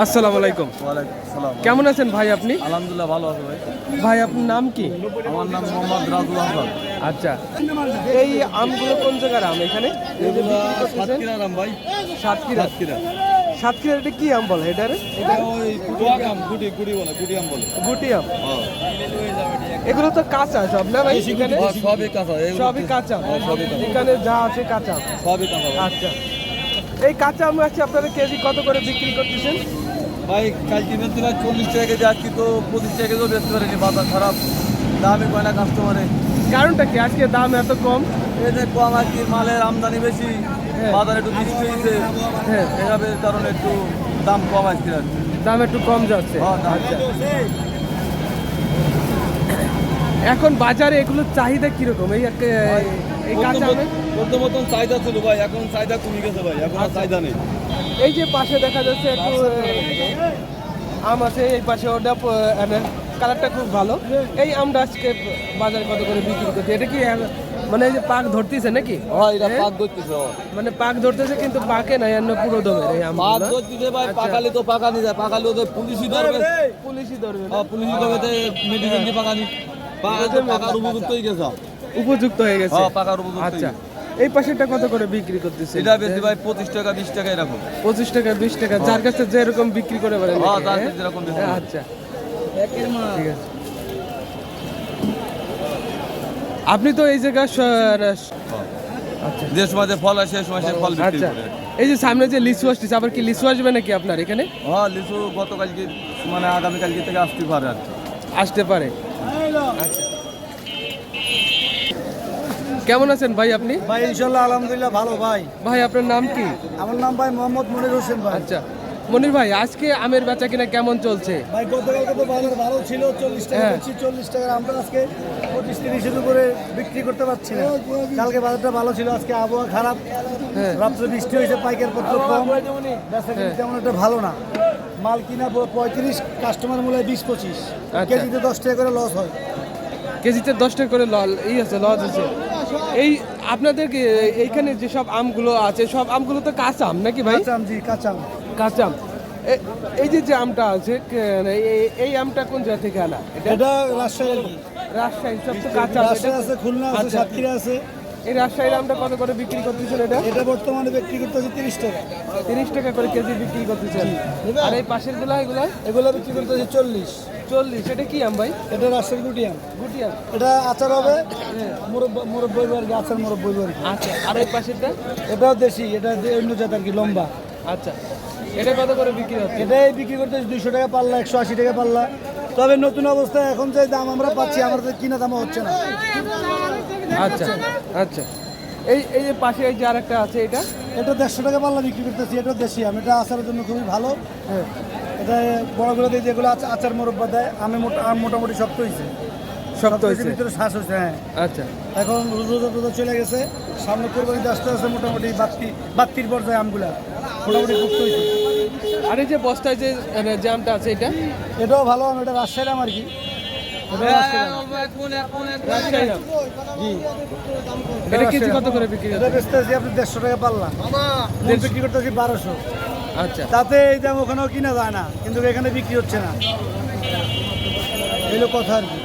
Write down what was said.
আসসালামু আলাইকুম। কেমন আছেন ভাই আপনি? আলহামদুলিল্লাহ ভালো আছে ভাই। ভাই আপনার নাম কি? আমার নাম মোহাম্মদ রাজুল আহমদ। আচ্ছা। এই আমগুলো কোন জায়গার আম এখানে? এই যে বিক্রি করতেছেন? সাতক্ষীরা নাম ভাই। সাতক্ষীরা। সাতক্ষীরা। সাতক্ষীরা এটা কি আম বলে এটা গুটি গুটি বলে গুটি আম বলে। গুটি আম। এগুলো তো কাঁচা সব না ভাই? এখানে? হ্যাঁ, সবই কাঁচা এগুলো সবই কাঁচা। হ্যাঁ, সবই কাঁচা। এখানে যা আছে কাঁচা। আম। সবই কাঁচা আচ্ছা। এই কাঁচা আম আছে আপনারা কেজি কত করে বিক্রি করতেছেন? ভাই কাল কিনে দিলাম চল্লিশ টাকা কেজি আজকে তো পঁচিশ টাকা কেজিও বেচতে পারেনি বাজার খারাপ। দামে পায় না কাস্টমারে কারণটা কি? আজকে দাম এত কম? যে কম আর কি মালের আমদানি বেশি হ্যাঁ। বাজারে একটু বৃষ্টি হয়েছে হ্যাঁ। এভাবে কারণে একটু দাম কম আসছে আর দাম একটু কম যাচ্ছে। হ্যাঁ, আচ্ছা এখন বাজারে এগুলোর চাহিদা কীরকম? এই এক- এই কাঁচা প্রথম মতন চাহিদা ছিল ভাই এখন চাহিদা কমে গেছে ভাই এখন আর চাহিদা নেই। এই যে পাশে দেখা যাচ্ছে একটু আম আছে এই পাশে ওটা কালারটা খুব ভালো। এই আমটা আজকে বাজারে কত করে বিক্রি করছে? এটা কি মানে এই যে পাক ধরতেছে নাকি? হয় এটা হ্যাঁ? পাক ধরতেছে মানে পাক ধরতেছে কিন্তু পাকে নাই অন্য পুরো দমের এই আম পাক ধরতেছে ভাই পাকালি তো পাকানি যায় পাকালি ওদের পুলিশই ধরবে। পুলিশই ধরবে না? হ্যাঁ, পুলিশই ধরবে তো মেডিসিন দিয়ে পাকানি। পাকা তো পাকার উপযুক্ত হয়ে গেছে। উপযুক্ত হয়ে গেছে। হ্যাঁ পাকার উপযুক্ত আচ্ছা। এই পাশেটা কত করে বিক্রি করতেছে এটা বেশি ভাই পঁচিশ টাকা বিশ টাকা এরকম। পঁচিশ টাকা বিশ টাকা। যার কাছে যেরকম বিক্রি করে পারে হ্যাঁ হ্যাঁ? যেরকম আচ্ছা। ঠিক আছে। আপনি তো এই জায়গায় স- আচ্ছা। যে সময় যে ফল আসে সে সময় সে ফল বিক্রি আচ্ছা। করে। এই যে সামনে যে লিচু আসতেছে আবার কি লিচু আসবে নাকি আপনার এখানে? হ্যাঁ লিচু গতকালকে মানে আগামীকালকে থেকে আসতে পারে আর আসতে পারে। আচ্ছা। কেমন আছেন ভাই আপনি? ভাই ইনশাল্লাহ আলহামদুলিল্লাহ ভালো ভাই। ভাই আপনার নাম কি? আমার নাম ভাই মোহাম্মদ মনির হোসেন ভাই। আচ্ছা। মনির ভাই আজকে আমের বেচা কিনা কেমন চলছে? ভাই গতকালকে তো বাজার ভালো ছিল চল্লিশ টাকা হ্যাঁ। বেচছি চল্লিশ টাকার আমরা আজকে পঁচিশ তিরিশের উপরে বিক্রি করতে পারছি না। কালকে বাজারটা ভালো ছিল আজকে আবহাওয়া খারাপ। হ্যাঁ। রাত্রে বৃষ্টি হয়েছে পাইকার পত্র কম। বেচা কিনে তেমন একটা ভালো না। মাল কিনা পঁয়ত্রিশ কাস্টমার মূল্য বিশ পঁচিশ। আচ্ছা। কেজিতে দশ টাকা করে লস হয়। কেজিতে দশ টাকা করে লল এই আছে লস আছে। এই আপনাদের এইখানে যেসব আমগুলো আছে সব আমগুলো তো কাঁচা আম নাকি ভাই কাঁচা আম জি কাঁচা আম। কাঁচা আম এই যে যে আমটা আছে এই- এই আমটা কোন জাতি থেকে আনা এটা রাজশাহী রাজশাহী সব তো কাঁচা। আছে খুলনা আছে আচ্ছা। সাতক্ষীরা আছে এই রাজশাহীর আমটা কত করে বিক্রি করতেছেন এটা? এটা বর্তমানে বিক্রি করতে হচ্ছে তিরিশ টাকা। তিরিশ টাকা করে কেজি বিক্রি করতেছেন। আর এই পাশেরগুলা এগুলা? এগুলো বিক্রি করতে হচ্ছে চল্লিশ। চল্লিশ এটা কি আম ভাই? এটা রাজশাহী গুটি আম। গুটি আম। এটা আচার হবে মুরব্ব মুরব্বই কি আচার মুরব্বই কি আচ্ছা আর এই পাশেরটা? এটাও দেশি এটা অন্য জাত আর কি লম্বা। আচ্ছা এটা কত করে বিক্রি হচ্ছে? এটাই বিক্রি করতে দুইশো টাকা পাল্লা একশো আশি টাকা পাল্লা। তবে নতুন অবস্থায় এখন যে দাম আমরা পাচ্ছি আমাদের কিনা দামও হচ্ছে না। আচ্ছা আচ্ছা এই এই যে পাশে এই যে আরেকটা আছে এটা? এটা দেড়শো টাকা পাল্লা বিক্রি করতেছি এটা দেশি আম। এটা আচারের জন্য খুবই ভালো। হ্যাঁ। এটা বড়গুলো দিয়ে যেগুলো আচা- আচার মুরব্বা দেয় আমি মোটা আম মোটামুটি শক্ত হয়েছে শক্ত হয়েছে ভিতরে শ্বাস হয়েছে হ্যাঁ। আচ্ছা। এখন রোজা টোজা চলে গেছে সামনে কোরবানিতে আসতে আসতে মোটামুটি বাত্তি বাত্তির পর্যায়ে আমগুলা মোটামুটি পুক্ত হয়েছে আর এই যে বস্তায় যে মানে জ্যামটা আছে এটা? এটাও ভালো আম এটা রাজশাহী আম আর কি। এটা কেজি কত করে বিক্রি আপনি দেড়শো টাকা পারলাম বিক্রি করতে আছি বারোশো। আচ্ছা। তাতে এই দাম ওখানেও কিনা যায় না কিন্তু এখানে বিক্রি হচ্ছে না। এলো কথা আর কি।